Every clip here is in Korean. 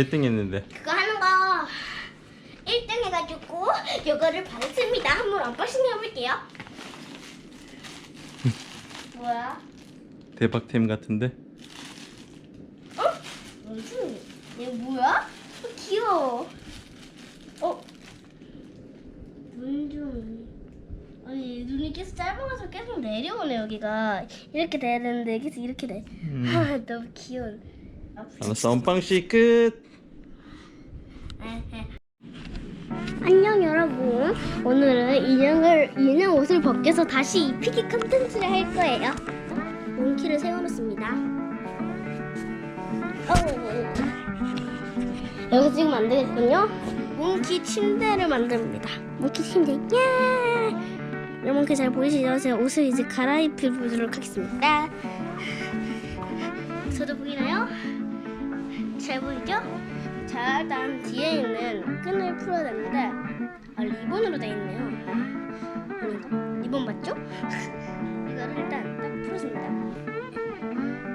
몇 등 했는데? 그거 하는 거 1등 해가지고 요거를 받았습니다. 한번 언박싱 해볼게요. 뭐야? 대박템 같은데? 어? 무슨? 얘 뭐야? 어, 귀여워. 어? 눈 좀. 아니 눈이 계속 짧아서 계속 내려오네 여기가 이렇게 돼야 되는데 계속 이렇게 돼. 음. 아 너무 귀여워. 알았어, 언빵씨 끝! 안녕 여러분. 오늘은 인형을 인형 옷을 벗겨서 다시 입히기 컨텐츠를 할 거예요. 몽키를 세워놓습니다. 어. 여기서 지금 안 되겠군요. 몽키 침대를 만듭니다. 몽키 침대. 예. 네, 몽키 잘 보이시죠? 제가 옷을 이제 갈아입혀 보도록 하겠습니다. 저도 보이나요? 잘 보이죠? 자 일단 뒤에 있는 끈을 풀어야 되는데 아 리본으로 돼 있네요 아닌가? 리본 맞죠? 이거를 일단 딱 풀어줍니다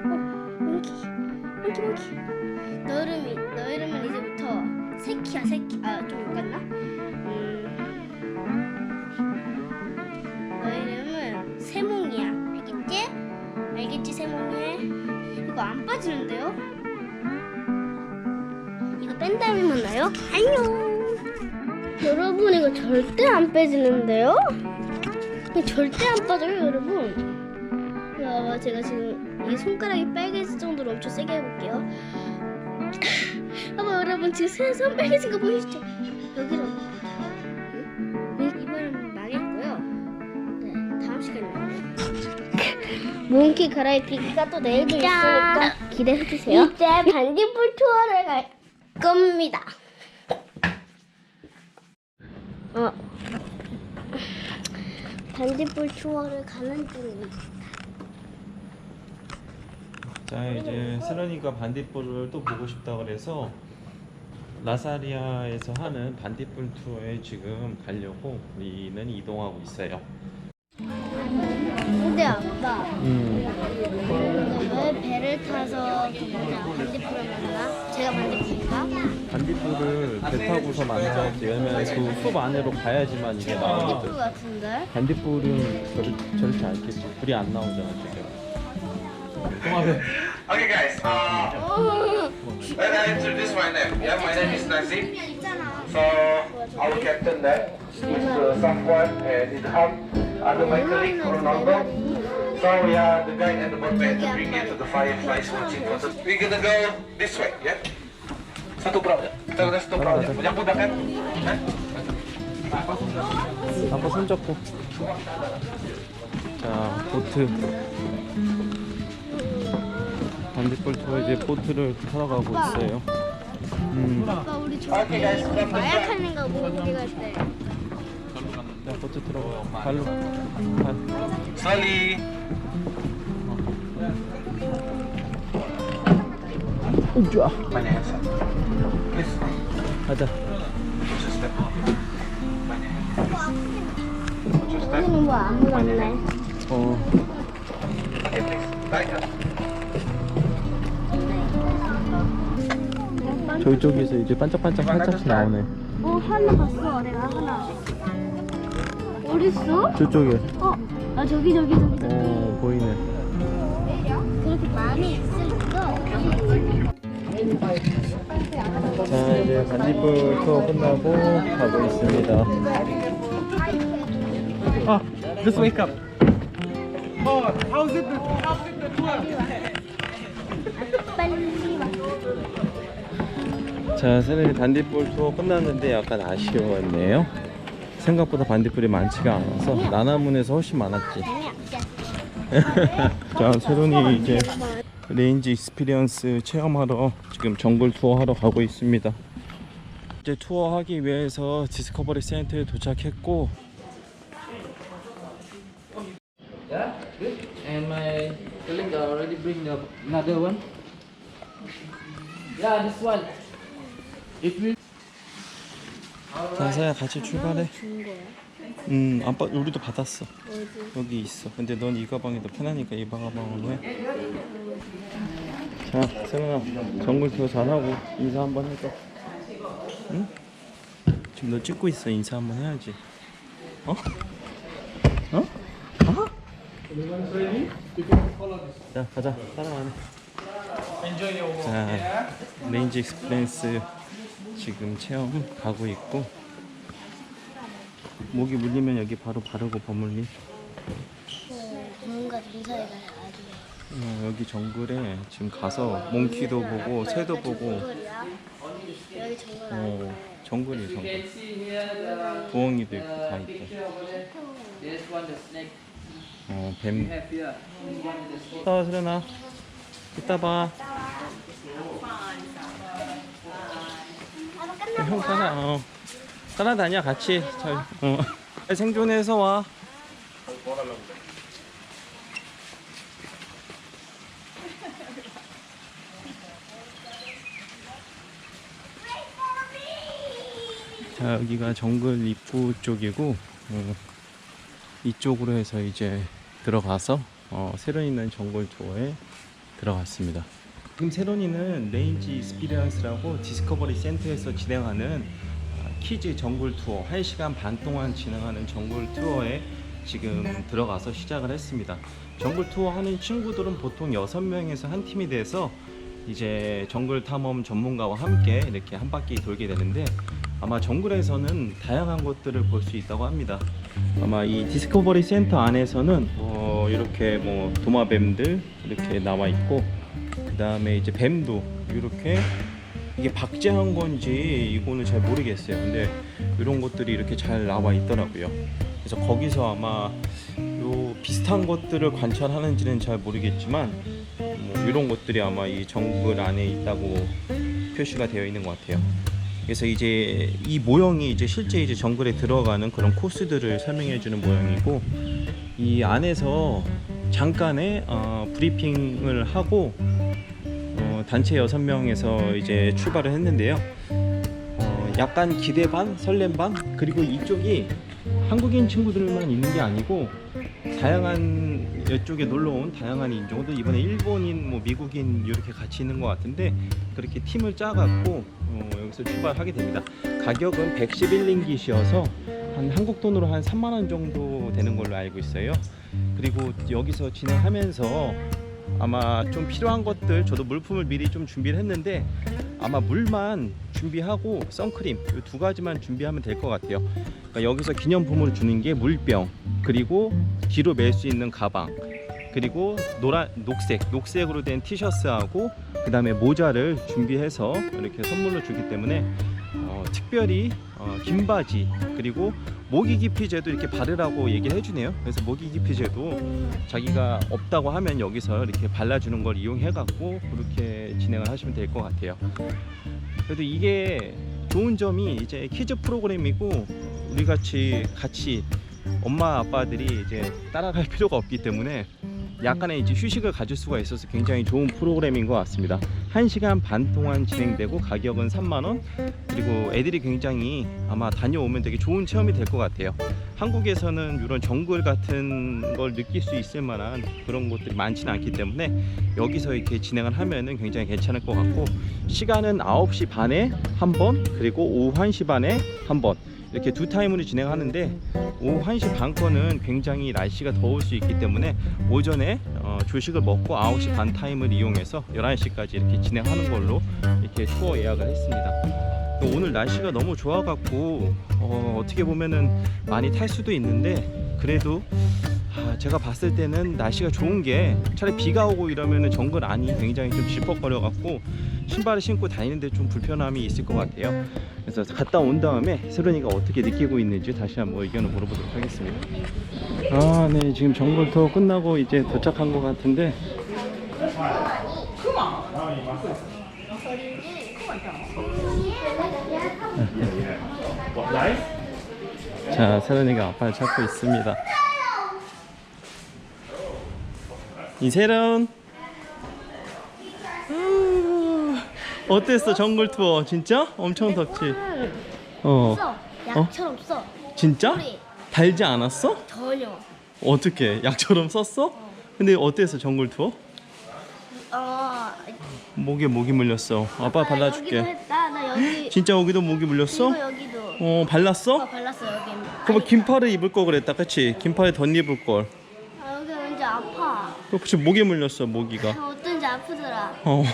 어 몽키 몽키 몽키 너 이름이 너 이름은 이제부터 새키야 새키 아좀 못갔나? 뺀 다음에 만나요? 안녕. 여러분 이거 절대 안 빼지는데요? 이거 절대 안 빠져요 여러분. 야, 제가 지금 이 손가락이 빨개질 정도로 엄청 세게 해볼게요. 봐봐 여러분 지금 새손 빨개진 거 보이시죠? 여기로. 응? 이번엔 망했고요. 네, 다음 시간에 만나요. 몽키 갈아입히기가 또 내일도 있으니까 기대해 주세요. 이제 반딧불 투어를 갈 겁니다. 어. 반딧불 투어를 가는 중입니다. 자, 이제 세런이가 반딧불을 또 보고 싶다 그래서 라사리아에서 하는 반딧불 투어에 지금 가려고 우리는 이동하고 있어요. 근데 아빠, 음. 왜 배를 타서 반딧불을 만나? 제가 반딧불인가? 반딧불을 배 타고서 만들어야지. 왜냐면 그 숲 안으로 가야지만 이게 나오거든. 같은데? 반딧불은 저렇, 저렇게 않겠지. 불이 안 나오잖아, 지금. Okay, guys. Uh, 어, let I introduce my name. Yeah, my name is Nazim. 있잖아. So our captain there is uh, Safwan and Idham. Under my colleague Ronaldo. So we are the guide and the boatman to bring you to the fireflies watching photos. We're gonna go this way, yeah? Satu perahu. Kita udah satu perahu. ya. Banyak budak kan? Hah? 아빠 손잡고. 자, 보트. 반딧불 투어 이제 보트를 타러 가고 있어요. 음. 아빠 우리 Okay, guys. 저기 From the 마약 front. 하는 거 모으기 갈 때. 자, 보트 들어가. 발로. 발. Slowly. Satu. Please. 가자. 여기는 뭐 아무도 없네. 어. 저쪽에서 이제 반짝반짝 살짝씩 나오네. 어 하나 봤어 내가 하나. 어딨어? 저쪽에. 어, 아 저기 저기 저기 저기. 어, 보이네. 그렇게 많이 있으니 반딧불 투어 끝나고 가고 있습니다. 아, just wake up. 빨리 와. 자, 세련이 반딧불 투어 끝났는데 약간 아쉬웠네요. 생각보다 반딧불이 많지가 않아서 나나문에서 훨씬 많았지. 자, 세론이 이제 레인지 익스피리언스 체험하러 지금 정글 투어 하러 가고 있습니다. 이제 투어 하기 위해서 디스커버리 센터에 도착했고 Yeah, good. And my colleague already bring the another one. Yeah, this one. It will. 자사야 같이 출발해. 준 거야? 음 아빠 우리도 받았어 어디? 여기 있어 근데 넌 이 가방이 더 편하니까 이 가방으로 해 자 세연아 정글 투어 잘하고 인사 한번 해줘 응? 지금 너 찍고 있어 인사 한번 해야지 어? 어? 어? 자 가자 따라와네 자 레인지 익스프레스 지금 체험 가고 있고 목이 물리면 여기 바로 바르고 버물리 뭔가 인사해가 아주. 어, 여기 정글에 지금 가서 몽키도 보고 새도 보고? 여기 정글 어, 정글이 정글 부엉이도 있고 다 있고 어, 뱀 have here. This one is the snake. 따 수련아 이따 봐 아빠 끝나. 형 따라 어. 따라다녀 같이 잘 어. 생존해서 와자 여기가 정글 입구 쪽이고 어, 이쪽으로 해서 이제 들어가서 어, 새로 있는 정글 투어에 들어갔습니다. 지금 세론이는 레인지 익스피리언스라고 디스커버리 센터에서 진행하는 아, 키즈 정글 투어 1시간 반 동안 진행하는 정글 투어에 지금 들어가서 시작을 했습니다. 정글 투어 하는 친구들은 보통 6명에서 한 팀이 돼서 이제 정글 탐험 전문가와 함께 이렇게 한 바퀴 돌게 되는데 아마 정글에서는 다양한 것들을 볼 수 있다고 합니다. 아마 이 디스커버리 센터 안에서는 어, 이렇게 뭐 도마뱀들 이렇게 나와 있고 그 다음에 이제 뱀도 이렇게 이게 박제한 건지 이거는 잘 모르겠어요. 근데 이런 것들이 이렇게 잘 나와 있더라고요. 그래서 거기서 아마 요 비슷한 것들을 관찰하는지는 잘 모르겠지만 뭐 이런 것들이 아마 이 정글 안에 있다고 표시가 되어 있는 것 같아요. 그래서 이제 이 모형이 이제 실제 이제 정글에 들어가는 그런 코스들을 설명해 주는 모형이고 이 안에서 잠깐의 어, 브리핑을 하고 어, 단체 여섯 명에서 이제 출발을 했는데요. 어, 약간 기대 반, 설렘 반, 그리고 이쪽이 한국인 친구들만 있는 게 아니고 다양한 이쪽에 놀러 온 다양한 인종도 이번에 일본인, 뭐 미국인 이렇게 같이 있는 것 같은데 그렇게 팀을 짜갖고 어, 여기서 출발하게 됩니다. 가격은 111링깃이어서 한 한국 돈으로 한 3만 원 정도 되는 걸로 알고 있어요. 그리고 여기서 진행하면서 아마 좀 필요한 것들 저도 물품을 미리 좀 준비를 했는데 아마 물만 준비하고 선크림 이 두 가지만 준비하면 될 것 같아요. 그러니까 여기서 기념품으로 주는 게 물병 그리고 뒤로 멜 수 있는 가방 그리고 노란 녹색 녹색으로 된 티셔츠하고 그 다음에 모자를 준비해서 이렇게 선물로 주기 때문에 어, 특별히 어, 긴 바지 그리고 모기 기피제도 이렇게 바르라고 얘기를 해주네요. 그래서 모기 기피제도 자기가 없다고 하면 여기서 이렇게 발라주는 걸 이용해 갖고 그렇게 진행을 하시면 될 것 같아요. 그래도 이게 좋은 점이 이제 키즈 프로그램이고 우리 같이 같이 엄마 아빠들이 이제 따라갈 필요가 없기 때문에 약간의 이제 휴식을 가질 수가 있어서 굉장히 좋은 프로그램인 것 같습니다. 1시간 반 동안 진행되고 가격은 3만 원. 그리고 애들이 굉장히 아마 다녀오면 되게 좋은 체험이 될 것 같아요. 한국에서는 이런 정글 같은 걸 느낄 수 있을 만한 그런 곳들이 많지는 않기 때문에 여기서 이렇게 진행을 하면은 굉장히 괜찮을 것 같고 시간은 9시 반에 한 번, 그리고 오후 1시 반에 한 번. 이렇게 두 타임으로 진행하는데 오후 1시 반 거는 굉장히 날씨가 더울 수 있기 때문에 오전에 어, 조식을 먹고 9시 반 타임을 이용해서 11시까지 이렇게 진행하는 걸로 이렇게 투어 예약을 했습니다. 오늘 날씨가 너무 좋아갖고 어, 어떻게 보면은 많이 탈 수도 있는데 그래도 아, 제가 봤을 때는 날씨가 좋은 게 차라리 비가 오고 이러면은 정글 안이 굉장히 좀 질퍽거려 갖고 신발을 신고 다니는데 좀 불편함이 있을 것 같아요. 그래서 갔다 온 다음에 세론이가 어떻게 느끼고 있는지 다시 한번 의견을 물어보도록 하겠습니다. 아, 네, 지금 정글 투어 끝나고 이제 도착한 것 같은데. 자, 세론이가 아빠를 찾고 있습니다. 이세론. 음, 어땠어 정글 투어 진짜 엄청 덥지 어 없어. 약처럼 써. 진짜 우리 달지 않았어? 전혀. 어떻게 약처럼 썼어? 근데 어땠어 정글 투어? 어. 목에 목이 물렸어. 아빠 여기도 발라줄게. 했다. 나 여기. 진짜 여기도 목이 물렸어? 그리고 여기도. 어 어, 발랐어? 발랐어 여기. 그럼 아니, 긴팔을 입을 걸 그랬다, 그치? 긴팔에 덧입을 걸. 아, 여기 왠지 아파. 그렇지 목에 물렸어 모기가. 아, 어쩐지 아프더라. 어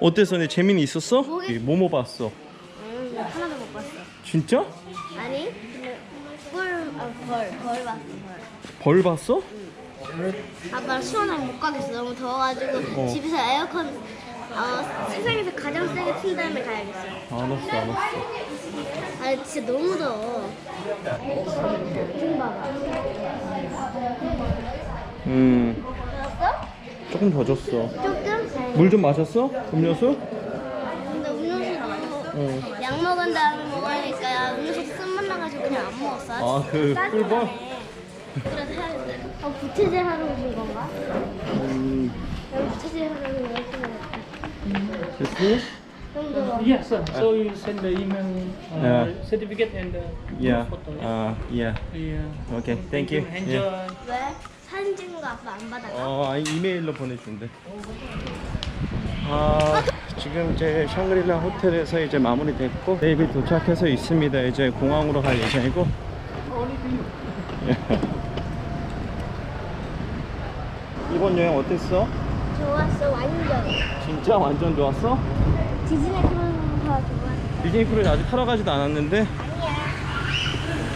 어땠어? 내 재민이 있었어? 뭐뭐 봤어? 응, 나 하나도 못 봤어. 진짜? 아니, 근데 꿀, 아, 벌, 벌 봤어, 벌. 벌 봤어? 아빠 시원하게 못 가겠어. 너무 더워가지고 어. 집에서 에어컨 어, 세상에서 가장 세게 튼 다음에 가야겠어. 알았어 알았어. 아 진짜 너무 더워. 좀 봐봐. 음? 조금 더 줬어. 조금? 물 좀 마셨어? 음료수? 근데 음료수도 어. 약 먹은 다음에 먹으니까 음료수 쓴맛 나가지고 그냥 안 먹었어. 아, 그. 꿀벌? 그래서 해야겠다. 어, 부채질 하러 오신 건가? 음 여기 부채질 하러 오신 됐어? Yes, sir. So you send the email uh, Yeah. certificate and the Yeah. photo. 아 yeah. yeah. Okay. Thank you. Enjoy. Yeah. 왜? 사진 찍은 거 아빠 안 받아가? 어, 아니, 이메일로 보내준대. 아, 지금 이제 샹그릴라 호텔에서 이제 마무리됐고 내일 도착해서 있습니다. 이제 공항으로 갈 예정이고. 이번 여행 어땠어? 좋았어 완전. 진짜 완전 좋았어? 디즈니 크루즈 더 좋았어. 디즈니 크루즈 아직 타러 가지도 않았는데. 아니야.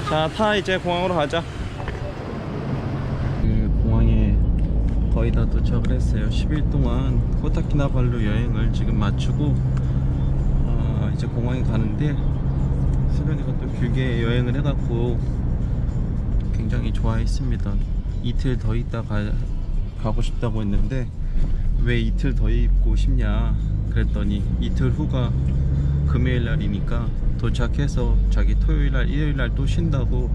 자, 타 이제 공항으로 가자. 그 공항에 거의 다 도착을 했어요. 10일 동안 코타키나발루 여행을 지금 마치고 어, 이제 공항에 가는데 수련이가 또 길게 여행을 해갖고 굉장히 좋아했습니다. 이틀 더 있다 가, 가고 싶다고 했는데 왜 이틀 더 있고 싶냐 그랬더니 이틀 후가 금요일 날이니까 도착해서 자기 토요일 날 일요일 날 또 쉰다고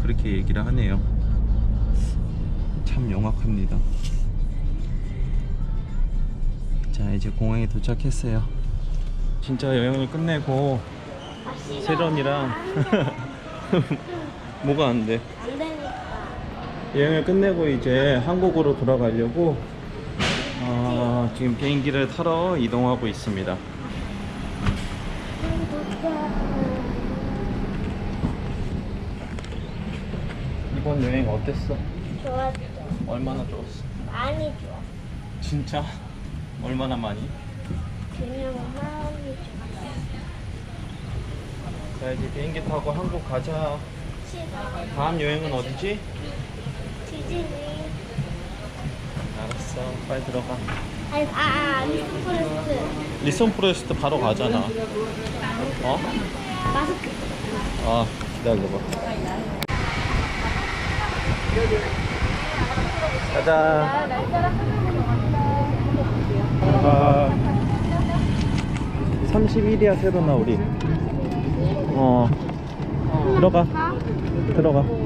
그렇게 얘기를 하네요. 참 영악합니다. 자 이제 공항에 도착했어요. 진짜 여행을 끝내고 아. 세련이랑 뭐가 안 돼? 안 되니까. 여행을 끝내고 이제 한국으로 돌아가려고 어, 지금 비행기를 타러 이동하고 있습니다. 이번 여행 어땠어? 좋았어. 얼마나 좋았어? 많이 좋아. 진짜? 얼마나 많이? 그냥 좋아. 자 이제 비행기 타고 한국 가자. 다음 여행은 어디지? 디즈니. 알았어. 빨리 들어가. 아, 아, 미스 포레스트. 리선 프레스트 바로 가잖아. 어? 마스크. 아 기다려봐. 가자. 아, 31이야 세로나 우리. 어 들어가 들어가.